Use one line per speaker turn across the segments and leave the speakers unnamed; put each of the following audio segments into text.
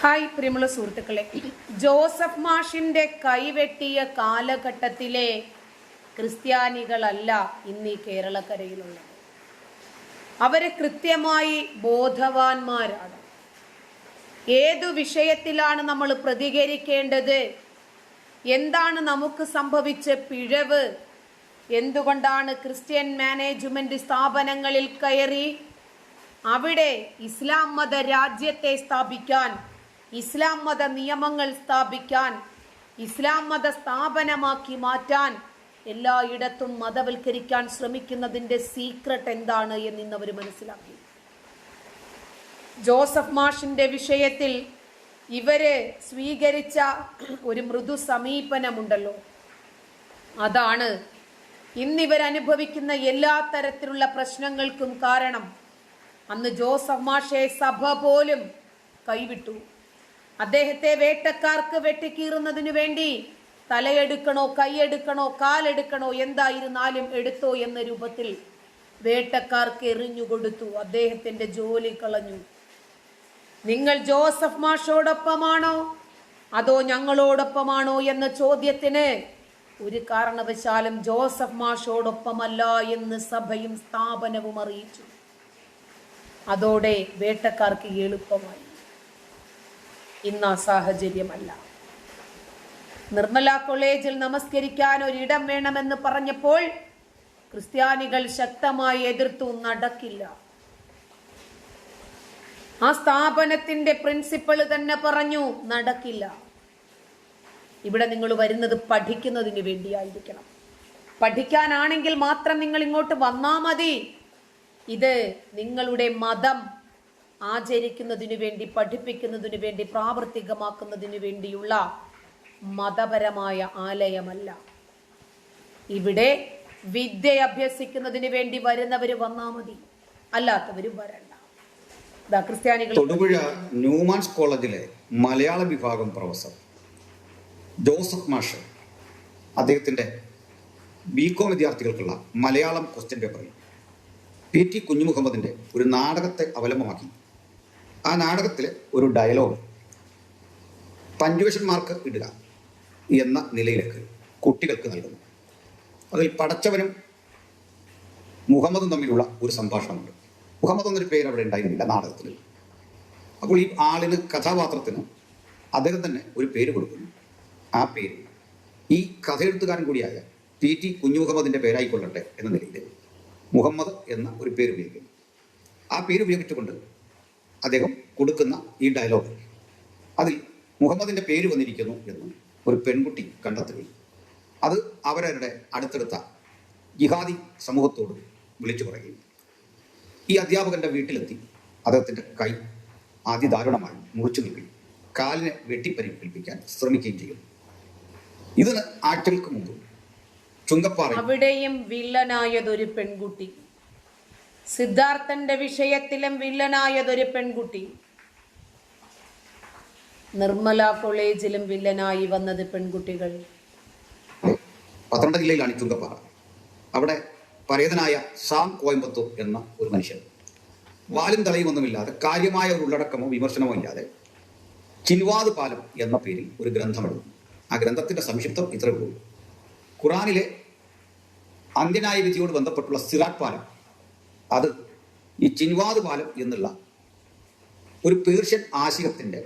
Hi പ്രിയമുള്ള സുഹൃത്തുക്കളെ. Joseph മാഷിന്റെ കൈവെട്ടിയ കാലഘട്ടത്തിലെ ക്രിസ്ത്യാനികളല്ല ഇന്ന് ഈ കേരളക്കരയിലുള്ളത്. അവർ കൃത്യമായി ബോധവാന്മാരാണ്. ഏതു വിഷയത്തിലാണ് നമ്മൾ പ്രതികരിക്കേണ്ടത്? എന്താണ് നമുക്ക് സംഭവിച്ച പിഴവ്? എന്തുകൊണ്ടാണ് ക്രിസ്ത്യൻ മാനേജ്മെന്റ് സ്ഥാപനങ്ങളിൽ കയറി അവിടെ ഇസ്ലാം മത രാജ്യത്തെ സ്ഥാപിക്കാൻ ഇസ്ലാം മത നിയമങ്ങൾ സ്ഥാപിക്കാൻ ഇസ്ലാം മത സ്ഥാപനമാക്കി മാറ്റാൻ എല്ലായിടത്തും മതവൽക്കരിക്കാൻ ശ്രമിക്കുന്നതിന്റെ സീക്രട്ട് എന്താണ് എന്ന് ഇന്ന് അവർ മനസ്സിലാക്കി. ജോസഫ് മാഷിന്റെ വിഷയത്തിൽ ഇവർ സ്വീകരിച്ച ഒരു മൃദു സമീപനമുണ്ടല്ലോ. അതാണ് ഇന്നിവർ അനുഭവിക്കുന്ന എല്ലാ തരത്തിലുള്ള പ്രശ്നങ്ങൾക്കും കാരണം അന്ന് ജോസഫ് മാഷെ സഭ പോലും കൈവിട്ടു. അദ്ദേഹത്തെ വേട്ടക്കാർക്ക് വെട്ടിക്കീറുന്നതിനു വേണ്ടി തലയെടുക്കണോ കൈയെടുക്കണോ കാലെടുക്കണോ എന്തായിരുന്നാലും എടുത്തോ എന്ന രൂപത്തിൽ വേട്ടക്കാർക്ക് എറിഞ്ഞു കൊടുത്തു. അദ്ദേഹത്തിന്റെ ജോലി കളഞ്ഞു. നിങ്ങൾ ജോസഫ് മാഷോടൊപ്പമാണോ? അതോ ഞങ്ങളോടൊപ്പമാണോ എന്ന ചോദ്യത്തിന് ഒരു കാരണവശാലും ജോസഫ് മാഷോടൊപ്പമല്ല എന്ന് സഭയും സ്ഥാപനവും അറിയിച്ചു. അതോടെ വേട്ടക്കാർക്ക് എളുപ്പമായി. ഇന്ന് ആ സാഹചര്യമല്ല. നിർമ്മല കോളേജിൽ നമസ്കരിക്കാൻ ഒരിടം വേണമെന്ന് പറഞ്ഞപ്പോൾ ക്രിസ്ത്യാനികൾ ശക്തമായി എതിർത്തു നടക്കില്ല. ആ സ്ഥാപനത്തിന്റെ പ്രിൻസിപ്പൾ തന്നെ പറഞ്ഞു നടക്കില്ല. ഇവിടെ നിങ്ങൾ വരുന്നത് പഠിക്കുന്നതിന് വേണ്ടിയായിരിക്കണം. പഠിക്കാനാണെങ്കിൽ മാത്രം നിങ്ങൾ ഇങ്ങോട്ട് വന്നാ മതി. ഇത് നിങ്ങളുടെ മതം. ആചരിക്കുന്നതിനു വേണ്ടി പഠിപ്പിക്കുന്നതിനു വേണ്ടി പ്രാവർത്തികമാക്കുന്നതിനു വേണ്ടിയുള്ള മതപരമായ ആലയമല്ല. ഇവിടെ വിദ്യ അഭ്യസിക്കുന്നതിന് വേണ്ടി വരുന്നവർ വന്നാ മതി. അല്ലാത്തവര് വരണ്ട. ക്രിസ്ത്യാനികൾ
തൊടുപുഴ ന്യൂമാൻസ് കോളേജിലെ മലയാള വിഭാഗം പ്രൊഫസർ ജോസഫ് മാഷ് അദ്ദേഹത്തിന്റെ ബി കോം വിദ്യാർത്ഥികൾക്കുള്ള മലയാളം ക്വസ്റ്റ്യൻ പേപ്പറിൽ പി ടി കുഞ്ഞുമുഹമ്മദിന്റെ ഒരു നാടകത്തെ അവലംബമാക്കി. ആ നാടകത്തിൽ ഒരു ഡയലോഗ് പഞ്ചുവേഷന്മാർക്ക് ഇടുക എന്ന നിലയിലേക്ക് കുട്ടികൾക്ക് നൽകുന്നു. അതിൽ പടച്ചവനും മുഹമ്മദും തമ്മിലുള്ള ഒരു സംഭാഷണമുണ്ട്. മുഹമ്മദ് എന്നൊരു പേര് അവിടെ ഉണ്ടായിരുന്നില്ല നാടകത്തിൽ അപ്പോൾ ഈ ആളിന് കഥാപാത്രത്തിന് അദ്ദേഹം തന്നെ ഒരു പേര് കൊടുക്കുന്നു. ആ പേര് ഈ കഥയെഴുത്തുകാരൻ കൂടിയായ ടി ടി കുഞ്ഞു മുഹമ്മദിന്റെ പേരായിക്കൊള്ളട്ടെ എന്ന നിലയിൽ മുഹമ്മദ് എന്ന ഒരു പേര് ഉപയോഗിക്കുന്നു. ആ പേര് ഉപയോഗിച്ചുകൊണ്ട് അദ്ദേഹം കൊടുക്കുന്ന ഈ ഡയലോഗ് അതിൽ മുഹമ്മദിന്റെ പേര് വന്നിരിക്കുന്നു എന്ന് ഒരു പെൺകുട്ടി കണ്ടെത്തുകയും അത് അവരവരുടെ അടുത്തടുത്ത ജിഹാദി സമൂഹത്തോട് വിളിച്ചു പറയുകയും ഈ അധ്യാപകന്റെ വീട്ടിലെത്തി അദ്ദേഹത്തിന്റെ കൈ അതിദാരുണമായി മുറിച്ചു നീക്കുകയും കാലിനെ വെട്ടിപ്പരിക്കേൽപ്പിക്കാൻ ശ്രമിക്കുകയും ചെയ്യുന്നു ഇതിന് ആഴ്ചകൾക്ക് മുമ്പ് ചുങ്കപ്പാറ
അവിടെയും വില്ലനായതൊരു പെൺകുട്ടി. സിദ്ധാർത്ഥന്റെ വിഷയത്തിലും വില്ലനായതൊരു പെൺകുട്ടി. നിർമ്മല കോളേജിലും വില്ലനായി വന്നത് പെൺകുട്ടികൾ.
പത്തനംതിട്ട ജില്ലയിലാണ് ചുങ്കപ്പാറ അവിടെ പരേതനായ സാം കോയമ്പത്തൂർ എന്ന ഒരു മനുഷ്യൻ. വാലും തളയുമൊന്നുമില്ലാതെ കാര്യമായ ഒരു ഉള്ളടക്കമോ വിമർശനമോ ഇല്ലാതെ ചിൻവാദ് പാലം എന്ന പേരിൽ ഒരു ഗ്രന്ഥം എഴുതുന്നു ആ ഗ്രന്ഥത്തിന്റെ സംക്ഷിപ്തം ഇത്രയേ ഉള്ളൂ. ഖുറാനിലെ അന്ത്യനായ വിധിയോട് ബന്ധപ്പെട്ടുള്ള സിറാഖ് പാലം അത് ഈ ചിൻവാദ് പാലം എന്നുള്ള ഒരു പേർഷ്യൻ ആശയത്തിന്റെ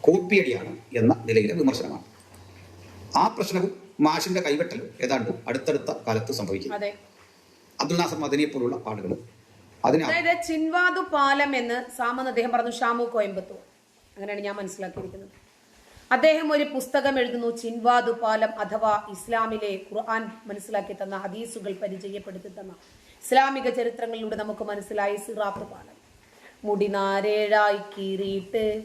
കോപ്പിയടിയാണ് എന്ന നിലയിലെ വിമർശനമാണ്. ആ പ്രശ്നവും മാഷിന്റെ കൈവെട്ടലും ഏതാണ്ട് അടുത്തടുത്ത കാലത്ത് സംഭവിക്കും. അബ്ദുൽ നാസർ മദനിയെ പോലുള്ള ആളുകൾ അതിനെ
അതായത് ചിൻവാദു പാലം എന്ന് സാമെന്ന് അദ്ദേഹം പറഞ്ഞു ഷാമു കോയമ്പത്തൂർ. അങ്ങനെയാണ് ഞാൻ മനസ്സിലാക്കിയിരിക്കുന്നത്. അദ്ദേഹം ഒരു പുസ്തകം എഴുതുന്നു ചിൻവാദു പാലം അഥവാ ഇസ്ലാമിലെ ഖുർആൻ മനസ്സിലാക്കി തന്ന ഹദീസുകൾ പരിചയപ്പെടുത്തി തന്ന. ഇസ്ലാമിക ചരിത്രങ്ങളിലൂടെ നമുക്ക് മനസ്സിലായി സിറാത്ത് പാലം. മുടി നാരേഴായി കീറിയിട്ട്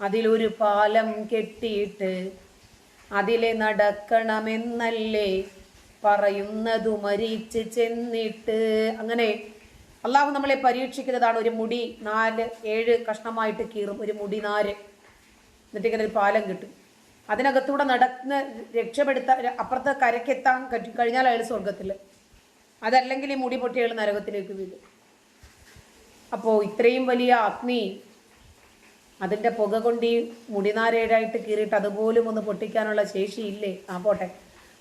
അതിലൊരു പാലം കെട്ടിയിട്ട് അതിലെ നടക്കണമെന്നല്ലേ പറയുന്നതു മരിച്ച് ചെന്നിട്ട്. അങ്ങനെ അള്ളാഹു നമ്മളെ പരീക്ഷിക്കുന്നതാണ്. ഒരു മുടി നാല് ഏഴ് കഷ്ണമായിട്ട് കീറും. ഒരു മുടി നാര് എന്നിട്ട് ഇങ്ങനെ ഒരു പാലം കിട്ടും. അതിനകത്തൂടെ നടന്ന് രക്ഷപ്പെടുത്ത അപ്പുറത്തെ കരക്കെത്താൻ കഴിഞ്ഞാൽ അയാൾ സ്വർഗത്തിൽ അതല്ലെങ്കിൽ ഈ മുടി പൊട്ടിയാൾ നരകത്തിലേക്ക് വീഴും. അപ്പോൾ ഇത്രയും വലിയ അഗ്നി അതിന്റെ പുക കൊണ്ട് ഈ മുടിനാരേടായിട്ട് കീറിയിട്ട് അതുപോലും ഒന്ന് പൊട്ടിക്കാനുള്ള ശേഷിയില്ലേ? ആ പോട്ടെ.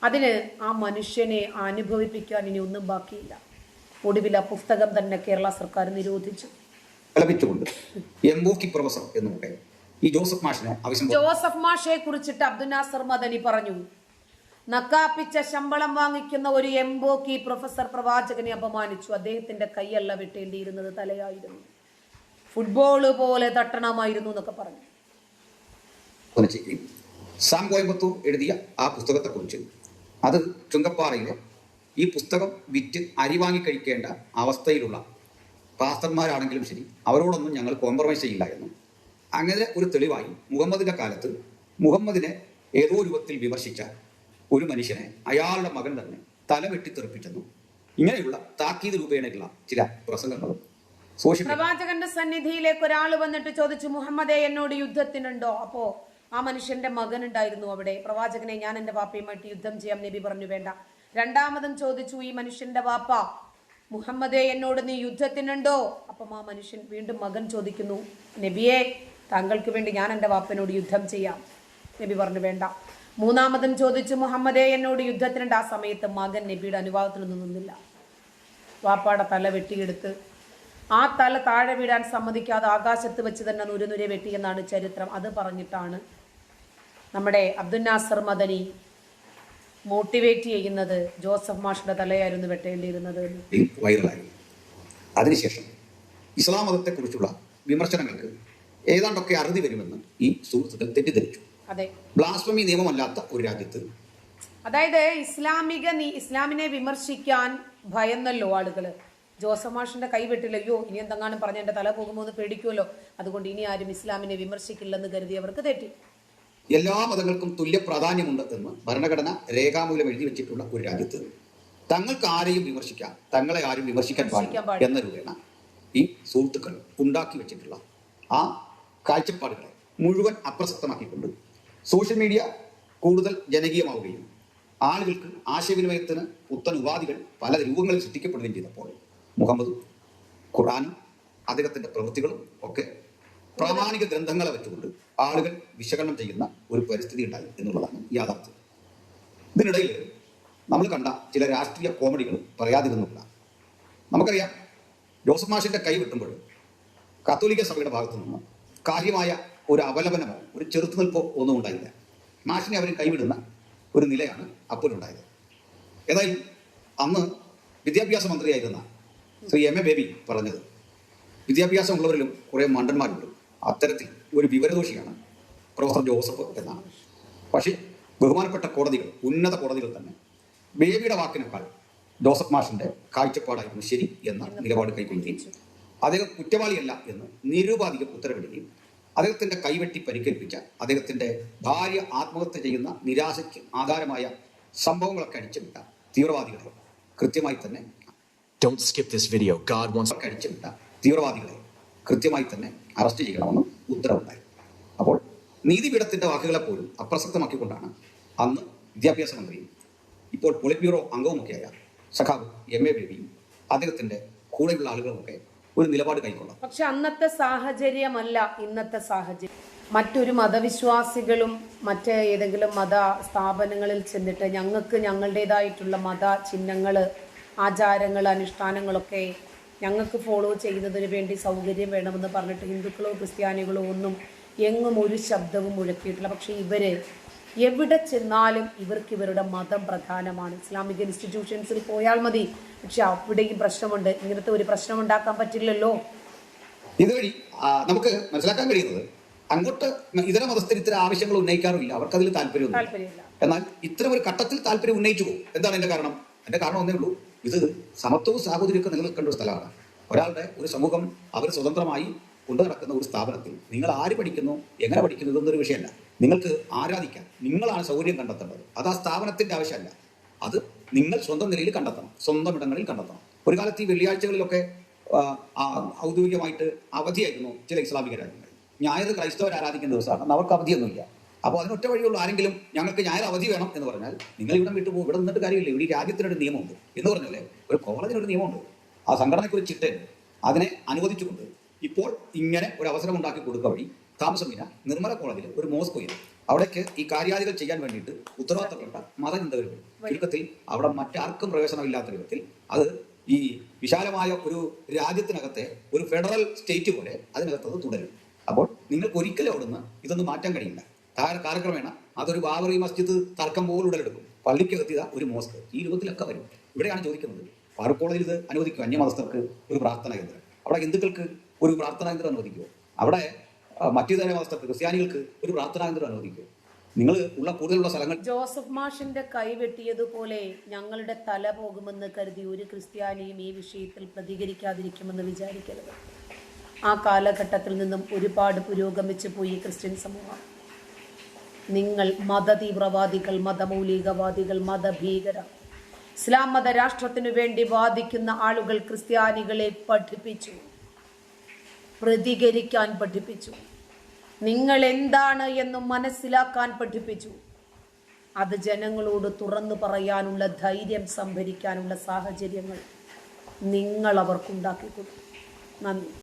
അതിന് ആ മനുഷ്യനെ അനുഭവിപ്പിക്കാൻ ഇനി ഒന്നും ബാക്കിയില്ല. ഒടുവിൽ ആ പുസ്തകം തന്നെ കേരള സർക്കാർ നിരോധിച്ചു.
എംബോക്കി പ്രൊഫസർ എന്ന് ഈ ജോസഫ് മാഷിനെ ആവശ്യം
ജോസഫ് മാഷയെ കുറിച്ചിട്ട് അബ്ദുൽ നാസർ മദനി പറഞ്ഞു. നക്കാപ്പിച്ച ശമ്പളം വാങ്ങിക്കുന്ന ഒരു എംബോക്കി പ്രൊഫസർ പ്രവാചകനെ അപമാനിച്ചു. അദ്ദേഹത്തിന്റെ കൈയല്ല വെട്ടേണ്ടിയിരുന്നത് തലയായിരുന്നു. ഫുട്ബോൾ പോലെ തട്ടണമായിരുന്നു എന്നൊക്കെ പറഞ്ഞു.
സാം കോയമ്പത്തൂർ എഴുതിയ ആ പുസ്തകത്തെക്കുറിച്ച് അത് ചുങ്കപ്പാറയിലെ ഈ പുസ്തകം വിറ്റ് അരി വാങ്ങി കഴിക്കേണ്ട അവസ്ഥയിലുള്ള പാസ്റ്റർമാരാണെങ്കിലും ശരി അവരോടൊന്നും ഞങ്ങൾ കോംപ്രമൈസ് ചെയ്യില്ല എന്നും. അങ്ങനെ ഒരു തെളിവായി മുഹമ്മദിന്റെ കാലത്ത് മുഹമ്മദിനെ ഏതോ രൂപത്തിൽ വിമർശിച്ച ഒരു മനുഷ്യനെ അയാളുടെ മകൻ തന്നെ തല തെറിപ്പിച്ചെന്നു. ഇങ്ങനെയുള്ള താക്കീത് രൂപേണയുള്ള ചില പ്രസംഗങ്ങളും
പ്രവാചകന്റെ സന്നിധിയിലേക്ക് ഒരാൾ വന്നിട്ട് ചോദിച്ചു മുഹമ്മദെ എന്നോട് യുദ്ധത്തിനുണ്ടോ? അപ്പോ ആ മനുഷ്യന്റെ മകൻ ഉണ്ടായിരുന്നു അവിടെ. പ്രവാചകനെ ഞാൻ എന്റെ വാപ്പയുമായിട്ട് യുദ്ധം ചെയ്യാം നബി പറഞ്ഞു വേണ്ട. രണ്ടാമതും ചോദിച്ചു ഈ മനുഷ്യന്റെ വാപ്പ മുഹമ്മദെ എന്നോട് നീ യുദ്ധത്തിനുണ്ടോ? അപ്പം ആ മനുഷ്യൻ വീണ്ടും മകൻ ചോദിക്കുന്നു നബിയെ താങ്കൾക്ക് വേണ്ടി ഞാൻ എന്റെ വാപ്പനോട് യുദ്ധം ചെയ്യാം. നബി പറഞ്ഞു വേണ്ട. മൂന്നാമതൻ ചോദിച്ചു മുഹമ്മദേ എന്നോട് യുദ്ധത്തിനുണ്ട് ആ സമയത്ത് മകൻ നബിയുടെ അനുവാദത്തിനൊന്നും നിന്നില്ല. വാപ്പാടെ തല വെട്ടിയെടുത്ത് ആ തല താഴെ വീടാൻ സമ്മതിക്കാതെ ആകാശത്ത് വെച്ച് തന്നെ നുരനുരെ വെട്ടിയെന്നാണ് ചരിത്രം. അത് പറഞ്ഞിട്ടാണ് നമ്മുടെ അബ്ദുൽ നാസർ മദനി മോട്ടിവേറ്റ് ചെയ്യുന്നത് ജോസഫ് മാഷിന്റെ തലയായിരുന്നു വെട്ടേണ്ടിയിരുന്നത്.
വൈറലായി. അതിനുശേഷം ഇസ്ലാം മതത്തെക്കുറിച്ചുള്ള വിമർശനങ്ങൾക്ക് ഏതാണ്ടൊക്കെ അറുതി വരുമെന്ന് ഈ സുഹൃത്തുക്കൾ തെറ്റിദ്ധരിച്ചു. ബ്ലാസ്മി നിയമമല്ലാത്ത ഒരു രാജ്യത്ത്.
അതായത് ഇസ്ലാമിക ഇസ്ലാമിനെ വിമർശിക്കാൻ ഭയന്നല്ലോ ആളുകൾ. ജോസഫ് മാഷിന്റെ കൈവെട്ടില്ല അയ്യോ ഇനി എന്തെങ്കിലും പറഞ്ഞ എന്റെ തല പോകുമോ എന്ന് പേടിക്കുമല്ലോ അതുകൊണ്ട് ഇനി ആരും ഇസ്ലാമിനെ വിമർശിക്കില്ലെന്ന് കരുതി അവർക്ക് തെറ്റി.
എല്ലാ മതങ്ങൾക്കും തുല്യ പ്രാധാന്യമുണ്ട് എന്ന് ഭരണഘടന രേഖാമൂലം എഴുതി വെച്ചിട്ടുള്ള ഒരു രാജ്യത്ത്. തങ്ങൾക്ക് ആരെയും വിമർശിക്കാം തങ്ങളെ ആരും വിമർശിക്കാൻ പാടില്ല. എന്ന രൂപേണ ഈ സുഹൃത്തുക്കൾ ഉണ്ടാക്കി വെച്ചിട്ടുള്ള ആ കാഴ്ചപ്പാടുകളെ മുഴുവൻ അപ്രസക്തമാക്കിക്കൊണ്ട് സോഷ്യൽ മീഡിയ കൂടുതൽ ജനകീയമാവുകയും ആളുകൾക്ക് ആശയവിനിമയത്തിന് പുത്തൻ ഉപാധികൾ പല രൂപങ്ങളിൽ സൃഷ്ടിക്കപ്പെടുകയും ചെയ്തപ്പോൾ മുഹമ്മദ് ഖുറാനും അദ്ദേഹത്തിന്റെ പ്രവൃത്തികളും ഒക്കെ പ്രാമാണിക ഗ്രന്ഥങ്ങളെ വെച്ചുകൊണ്ട് ആളുകൾ വിശകലനം ചെയ്യുന്ന ഒരു പരിസ്ഥിതി ഉണ്ടായി എന്നുള്ളതാണ് യാഥാർത്ഥ്യം. ഇതിനിടയിൽ നമ്മൾ കണ്ട ചില രാഷ്ട്രീയ കോമഡികൾ പറയാതിരുന്നില്ല നമുക്കറിയാം ജോസഫ് മാഷിന്റെ കൈ വെട്ടുമ്പോൾ കത്തോലിക്ക സഭയുടെ ഭാഗത്തു നിന്ന് കാര്യമായ ഒരു അവലംബനമോ ഒരു ചെറുത്തുനിൽപ്പോ ഒന്നും ഉണ്ടായില്ല. മാഷിനെ അവർ കൈവിടുന്ന ഒരു നിലയാണ് അപ്പോഴുണ്ടായത് ഏതായാലും അന്ന് വിദ്യാഭ്യാസ മന്ത്രിയായിരുന്ന ശ്രീ എം എ ബേബി പറഞ്ഞത് വിദ്യാഭ്യാസമുള്ളവരിലും കുറേ മണ്ടന്മാരുണ്ട്. അത്തരത്തിൽ ഒരു വിവരദോഷിയാണ് പ്രൊഫസർ ജോസഫ് എന്നാണ്. പക്ഷേ ബഹുമാനപ്പെട്ട കോടതികൾ ഉന്നത കോടതികൾ തന്നെ ബേബിയുടെ വാക്കിനേക്കാൾ ജോസഫ് മാഷിന്റെ കാഴ്ചപ്പാടായിരുന്നു ശരി എന്ന നിലപാട് കൈക്കൊള്ളുകയും അദ്ദേഹം കുറ്റവാളിയല്ല എന്ന് നിരുപാധികം ഉത്തരവിടുകയും അദ്ദേഹത്തിന്റെ കൈവെട്ടി പരിക്കേൽപ്പിച്ച അദ്ദേഹത്തിന്റെ ഭാര്യ ആത്മഹത്യ ചെയ്യുന്ന നിരാശയ്ക്ക് ആധാരമായ സംഭവങ്ങളൊക്കെ അടിച്ചുവിട്ട തീവ്രവാദികളെ കൃത്യമായി തന്നെ
Don't skip this video. God wants.
അടിച്ചുവിട്ട തീവ്രവാദികളെ കൃത്യമായി തന്നെ അറസ്റ്റ് ചെയ്യണമെന്ന് ഉത്തരവുണ്ടായി അപ്പോൾ നീതിപീഠത്തിന്റെ വാക്കുകളെ പോലും അപ്രസക്തമാക്കിക്കൊണ്ടാണ് അന്ന് വിദ്യാഭ്യാസ മന്ത്രിയും ഇപ്പോൾ പോളിറ്റ് ബ്യൂറോ അംഗവുമൊക്കെയായ സഖാവ് എം എ ബേബിയും അദ്ദേഹത്തിന്റെ കൂടെയുള്ള ആളുകളുമൊക്കെ ഒരു നിലപാട് കൈക്കൊള്ളാം.
പക്ഷെ അന്നത്തെ സാഹചര്യമല്ല ഇന്നത്തെ സാഹചര്യം. മറ്റൊരു മതവിശ്വാസികളും മറ്റ് ഏതെങ്കിലും മത സ്ഥാപനങ്ങളിൽ ചെന്നിട്ട് ഞങ്ങൾക്ക് ഞങ്ങളുടേതായിട്ടുള്ള മത ചിഹ്നങ്ങൾ ആചാരങ്ങൾ അനുഷ്ഠാനങ്ങളൊക്കെ ഞങ്ങൾക്ക് ഫോളോ ചെയ്യുന്നതിന് വേണ്ടി സൗകര്യം വേണമെന്ന് പറഞ്ഞിട്ട് ഹിന്ദുക്കളോ ക്രിസ്ത്യാനികളോ ഒന്നും എങ്ങും ഒരു ശബ്ദവും മുഴക്കിയിട്ടില്ല. പക്ഷേ ഇവർ എവിടെ ചെന്നാലും ഇവർക്ക് ഇവരുടെ മതം പ്രധാനമാണ്. ഇസ്ലാമിക് ഇൻസ്റ്റിറ്റ്യൂഷൻസിൽ പോയാൽ മതി. പക്ഷെ അവിടെയും പ്രശ്നമുണ്ട്. ഇങ്ങനത്തെ ഒരു പ്രശ്നം ഉണ്ടാക്കാൻ പറ്റില്ലല്ലോ.
ഇതുവഴി നമുക്ക് മനസ്സിലാക്കാൻ കഴിയുന്നത് അങ്ങോട്ട് ഇതര മതസ്ഥർ ഇത്തരം ആവശ്യങ്ങൾ ഉന്നയിക്കാറില്ല. അവർക്ക് അതിൽ
താല്പര്യം
എന്നാൽ ഇത്തരം ഒരു ഘട്ടത്തിൽ താല്പര്യം ഉന്നയിച്ചു പോകും. എന്താണ് എന്റെ കാരണം? എന്റെ കാരണം ഒന്നേ ഉള്ളൂ. ഇത് സമത്വവും സാഹോദര്യമൊക്കെ നിലനിൽക്കേണ്ട ഒരു സ്ഥലമാണ്. ഒരാളുടെ ഒരു സമൂഹം അവർ സ്വതന്ത്രമായി കൊണ്ടു നടക്കുന്ന ഒരു സ്ഥാപനത്തിൽ നിങ്ങൾ ആര് പഠിക്കുന്നു എങ്ങനെ പഠിക്കുന്നു ഇതൊന്നൊരു വിഷയമല്ല. നിങ്ങൾക്ക് ആരാധിക്കാൻ നിങ്ങളാണ് സൗകര്യം കണ്ടെത്തേണ്ടത്. അത് ആ സ്ഥാപനത്തിന്റെ ആവശ്യമല്ല. അത് നിങ്ങൾ സ്വന്തം നിലയിൽ കണ്ടെത്തണം സ്വന്തം ഇടങ്ങളിൽ കണ്ടെത്തണം. ഒരു കാലത്ത് ഈ വെള്ളിയാഴ്ചകളിലൊക്കെ ഔദ്യോഗികമായിട്ട് അവധിയായിരുന്നു ചില ഇസ്ലാമിക രാജ്യങ്ങളിൽ. ഞായർ ക്രൈസ്തവർ ആരാധിക്കുന്ന ദിവസമാണ്. അവർക്ക് അവധിയൊന്നുമില്ല. അപ്പോൾ അതിനൊറ്റ വഴിയുള്ള ആരെങ്കിലും ഞങ്ങൾക്ക് ഞായർ അവധി വേണം എന്ന് പറഞ്ഞാൽ നിങ്ങൾ ഇവിടെ വിട്ടു പോകും. ഇവിടെ നിന്നിട്ട് കാര്യമില്ല. ഇവിടെ രാജ്യത്തിനൊരു നിയമമുണ്ട്. എന്ന് പറഞ്ഞല്ലേ? ഒരു കോളേജിനൊരു നിയമമുണ്ട്. ആ സംഘടനയ്ക്ക് ഒരു ചിട്ടയുണ്ട്. അതിനെ അനുവദിച്ചുകൊണ്ട് ഇപ്പോൾ ഇങ്ങനെ ഒരു അവസരം ഉണ്ടാക്കി കൊടുക്കുക വഴി താമസമില്ല. നിർമ്മല കോളേജിൽ ഒരു മോസ്കോ ചെയ്തു അവിടേക്ക് ഈ കാര്യാദികൾ ചെയ്യാൻ വേണ്ടിയിട്ട് ഉത്തരവാദിത്തപ്പെട്ട മതചിന്തകർ വരും. ചുരുക്കത്തിൽ അവിടെ മറ്റാർക്കും പ്രവേശനമില്ലാത്ത വിധത്തിൽ അത് ഈ വിശാലമായ ഒരു രാജ്യത്തിനകത്തെ ഒരു ഫെഡറൽ സ്റ്റേറ്റ് പോലെ അതിനകത്തത് തുടരും. അപ്പോൾ നിങ്ങൾക്ക് ഒരിക്കലും അവിടുന്ന് ഇതൊന്നും മാറ്റാൻ കഴിയില്ല. താഴെ കാലക്രമേണ അതൊരു ബാബറി മസ്ജിദ് തർക്കം പോലും ഉടലെടുക്കും. പള്ളിക്കകത്തിയ ഒരു മോസ്ക്. ഈ രൂപത്തിലൊക്കെ വരും. ഇവിടെയാണ് ചോദിക്കുന്നത് ഫാറൂഖ് കോളേജിൽ ഇത് അനുവദിക്കും അന്യമതസ്ഥർക്ക് ഒരു പ്രാർത്ഥനാ കേന്ദ്രം. അവിടെ ഹിന്ദുക്കൾക്ക് ഒരു പ്രാർത്ഥനാ കേന്ദ്രം അനുവദിക്കുമോ അവിടെ ആ, തന്നെ മതസ്ഥർക്ക് ക്രിസ്ത്യാനികൾക്ക് ഒരു പ്രാർത്ഥനാന്തരം അനുവദിക്കുക. നിങ്ങൾ ഉള്ള കൂടുതലുള്ള സ്ഥലങ്ങൾ
ജോസഫ് മാഷിന്റെ കൈവെട്ടിയതുപോലെ ഞങ്ങളുടെ തല പോകുമെന്ന് കരുതി ഒരു ക്രിസ്ത്യാനിയും ഈ വിഷയത്തിൽ പ്രതികരിക്കാതിരിക്കുമെന്ന് വിചാരിക്കരുത്. ആ കാലഘട്ടത്തിൽ നിന്നും ഒരുപാട് പുരോഗമിച്ചു പോയി ക്രിസ്ത്യൻ സമൂഹം. നിങ്ങൾ മതതീവ്രവാദികൾ മതമൗലികവാദികൾ മതഭീകര ഇസ്ലാം മത രാഷ്ട്രത്തിനു വേണ്ടി വാദിക്കുന്ന ആളുകൾ ക്രിസ്ത്യാനികളെ പഠിപ്പിച്ചു. പ്രതികരിക്കാൻ പഠിപ്പിച്ചു. നിങ്ങൾ എന്താണ് എന്ന് മനസ്സിലാക്കാൻ പഠിപ്പിച്ചു. അത് ജനങ്ങളോട് തുറന്നു പറയാനുള്ള ധൈര്യം സംഭരിക്കാനുള്ള സാഹചര്യങ്ങൾ നിങ്ങൾ അവർക്കുണ്ടാക്കി കൊടുക്കും നന്ദി.